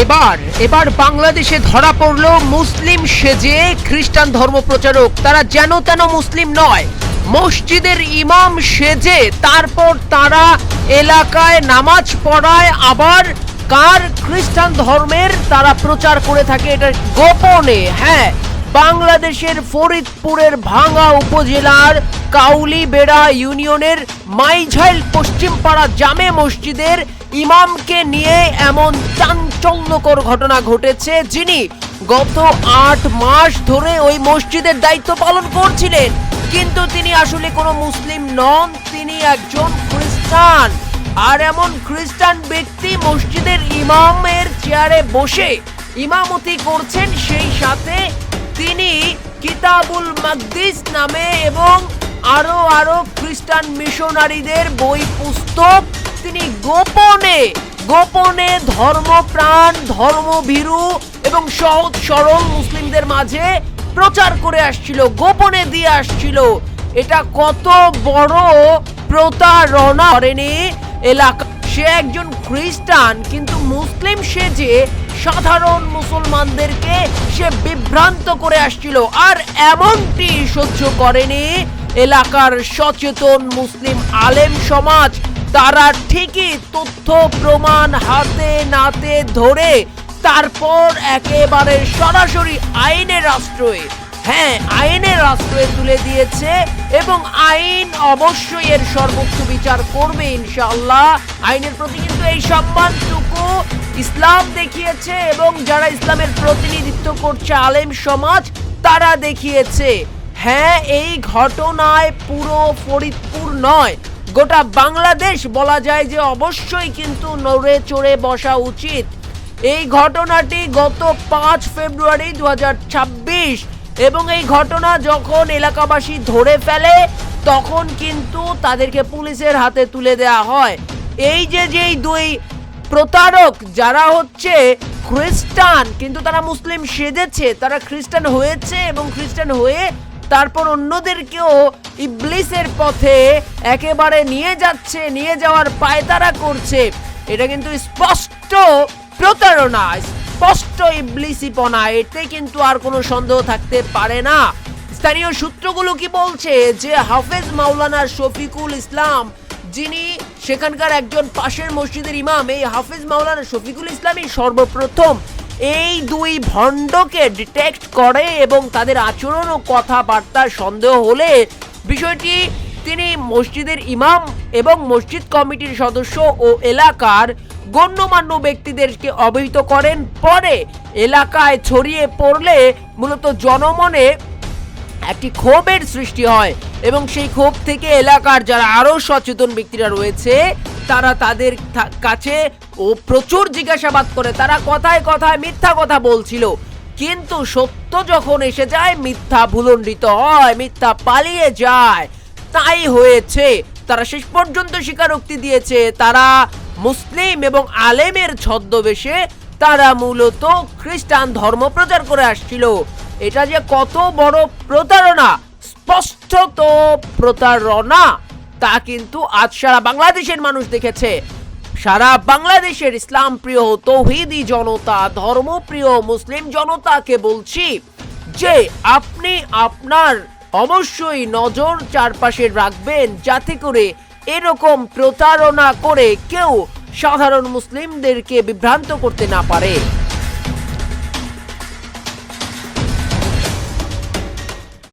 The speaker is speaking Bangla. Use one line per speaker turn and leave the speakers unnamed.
এবার এবার বাংলাদেশে ধরা পড়ল মুসলিম সেজে খ্রিস্টান ধর্ম প্রচারক তারা যেন তেন মুসলিম নয়, মসজিদের ইমাম সেজে, তারপর তারা এলাকায় নামাজ পড়ায়, আবার কার খ্রিস্টান ধর্মের তারা প্রচার করে থাকে এটা গোপনে। হ্যাঁ বাংলাদেশের ফরিদপুরের ভাঙ্গা উপজেলার কাউলিবেড়া ইউনিয়নের মাইঝাইল পশ্চিমপাড়া জামে মসজিদের ইমামকে নিয়ে এমন চাঞ্চল্যকর ঘটনা ঘটেছে যিনি গত আট মাস ধরে ওই মসজিদের দায়িত্ব পালন করছিলেন। কিন্তু তিনি আসলে কোনো মুসলিম নন, তিনি একজন খ্রিস্টান। আর এমন খ্রিস্টান ব্যক্তি মসজিদের ইমামের চেয়ারে বসে ইমামতি করছেন, সেই সাথে তিনি কিতাবুল মাকদিস নামে এবং আরও আরও খ্রিস্টান মিশনারিদের বই পুস্তক তিনি গোপনে গোপনে ধর্মপ্রাণ ধর্মভীরু এবং সহজ সরল মুসলিমদের মাঝে প্রচার করে আসছিল, গোপনে দিয়ে আসছিল। এটা কত বড় প্রতারণা করেনি এলাকা। সে একজন খ্রিস্টান, কিন্তু মুসলিম সে যে সাধারণ মুসলমানদেরকে সে বিভ্রান্ত করে আসছিল, আর এমনটি সহ্য করেনি এলাকার সচেতন মুসলিম আলেম সমাজ, তারা ঠিকই তথ্য প্রমাণ হাতে নাতে ধরে, তারপর একেবারে সরাসরি আইনের রাষ্ট্রয়ে হ্যাঁ আইনের রাষ্ট্রয়ে তুলে দিয়েছে এবং আইন অবশ্যই এর সর্বোচ্চ বিচার করবে ইনশাল্লাহ আইনের প্রতি কিন্তু এই সম্মানটুকু ইসলাম দেখিয়েছে এবং যারা ইসলামের প্রতিনিধিত্ব করছে আলেম সমাজ, তারা দেখিয়েছে। হ্যাঁ এই ঘটনায় পুরো ফরিদপুর নয়, গোটা বাংলাদেশ বলা যায় যে অবশ্যই কিন্তু নড়ে চড়ে বসা উচিত। এই ঘটনাটি গত পাঁচ ফেব্রুয়ারি দু হাজার ছাব্বিশ এবং এই ঘটনা যখন এলাকাবাসী ধরে ফেলে, তখন কিন্তু তাদেরকে পুলিশের হাতে তুলে দেওয়া হয়। এই যে যেই দুই প্রতারক, যারা হচ্ছে খ্রিস্টান, কিন্তু তারা মুসলিম সেজেছে, তারা খ্রিস্টান হয়েছে এবং খ্রিস্টান হয়ে তারপর অন্যদেরকেও ইবলিসের পথে একেবারে নিয়ে যাচ্ছে, নিয়ে যাওয়ার পায়তারা করছে। এটা কিন্তু স্পষ্ট প্রতারণা, স্পষ্ট ইবলিসিপনা। এতে কিন্তু আর কোনো সন্দেহ থাকতে পারে না। স্থানীয় সূত্রগুলো কি বলছে? যে হাফেজ মাওলানা শফিকুল ইসলাম, যিনি সেখানকার একজন পাশের মসজিদের ইমাম, এই হাফেজ মাওলানা শফিকুল ইসলামই সর্বপ্রথম এই দুই ভণ্ডকে ডিটেক্ট করে এবং তাদের আচরণ ও কথাবার্তার সন্দেহ হলে বিষয়টি তিনি মসজিদের ইমাম এবং মসজিদ কমিটির সদস্য ও এলাকার গণ্যমান্য ব্যক্তিদেরকে অবহিত করেন। পরে এলাকায় ছড়িয়ে পড়লে মূলত জনমনে একটি ক্ষোভের সৃষ্টি হয় এবং সেই ক্ষোভ থেকে এলাকার যারা আরও সচেতন ব্যক্তিরা রয়েছে তারা তাদের কাছে ও প্রচুর জিজ্ঞাসাবাদ করে। তারা কথায় কথায় মিথ্যা কথা বলছিল। কিন্তু সত্য যখন এসে যায়, মিথ্যা ভুলণ্ডিত হয়, মিথ্যা পালিয়ে যায়। তাই হয়েছে। তারা শেষ পর্যন্ত স্বীকারোক্তি দিয়েছে। তারা মুসলিম এবং আলেমের ছদ্মবেশে তারা মূলত খ্রিস্টান ধর্ম প্রচার করে আসছিল। এটা যে কত বড় প্রতারণা, স্পষ্টত প্রতারণা। তা কিন্তু আজ সারা বাংলাদেশের মানুষ দেখেছে। সারা বাংলাদেশের ইসলাম প্রিয় তৌহিদি জনতা, ধর্মপ্রিয় মুসলিম জনতাকে বলছি যে আপনি আপনার অবশ্যই নজর চারপাশে রাখবেন যাতে করে এরকম প্রতারণা করে কেউ সাধারণ মুসলিমদেরকে বিভ্রান্ত করতে না পারে।